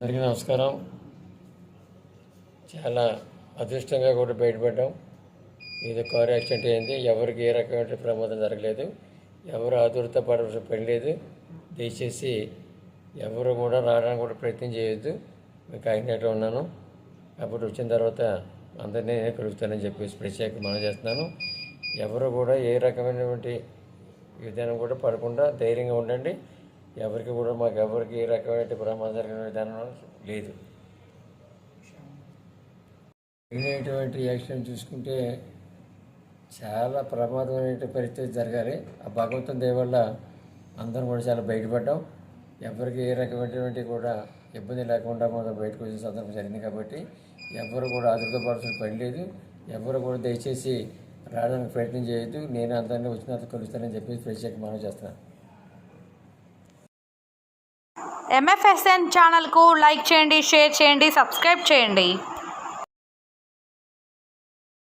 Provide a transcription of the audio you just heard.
అందరికీ నమస్కారం. చాలా అదృష్టంగా కూడా బయటపడ్డాం. ఇది కారు యాక్సిడెంట్ అయింది. ఎవరికి ఏ రకమైన ప్రమాదం జరగలేదు. ఎవరు ఆదురత పడవలసిన పని లేదు. దయచేసి ఎవరు కూడా రావడానికి కూడా ప్రయత్నం చేయొద్దు. మీకు కాకినాడలో ఉన్నాను అప్పుడు వచ్చిన తర్వాత అందరినీ నేను కలుగుతానని చెప్పేసి ప్రత్యేక మనం చేస్తున్నాను. ఎవరు కూడా ఏ రకమైనటువంటి విధానం కూడా పడకుండా ధైర్యంగా ఉండండి. ఎవరికి కూడా మాకు ఎవరికి ఏ రకమైన ప్రమాదం జరిగిన విధానం లేదు. జరిగినటువంటి యాక్సిడెంట్ చూసుకుంటే చాలా ప్రమాదమైన పరిస్థితి జరగాలి. ఆ భగవంతుని దయ వల్ల అందరం కూడా చాలా బయటపడ్డాం. ఎవరికి ఏ రకమైనటువంటి కూడా ఇబ్బంది లేకుండా మనం బయటకు వచ్చిన సందర్భం జరిగింది కాబట్టి ఎవరు కూడా ఆదుర్దపడాల్సిన పని లేదు. ఎవరు కూడా దయచేసి రావడానికి ప్రయత్నం చేయొద్దు. నేను అందరినీ వచ్చిన కలుస్తానని చెప్పి ప్రత్యేక మనం చేస్తున్నాను. ఎంఎఫ్ఎస్ఎన్ ఛానల్కు లైక్ చేయండి షేర్ చేయండి సబ్స్క్రైబ్ చేయండి.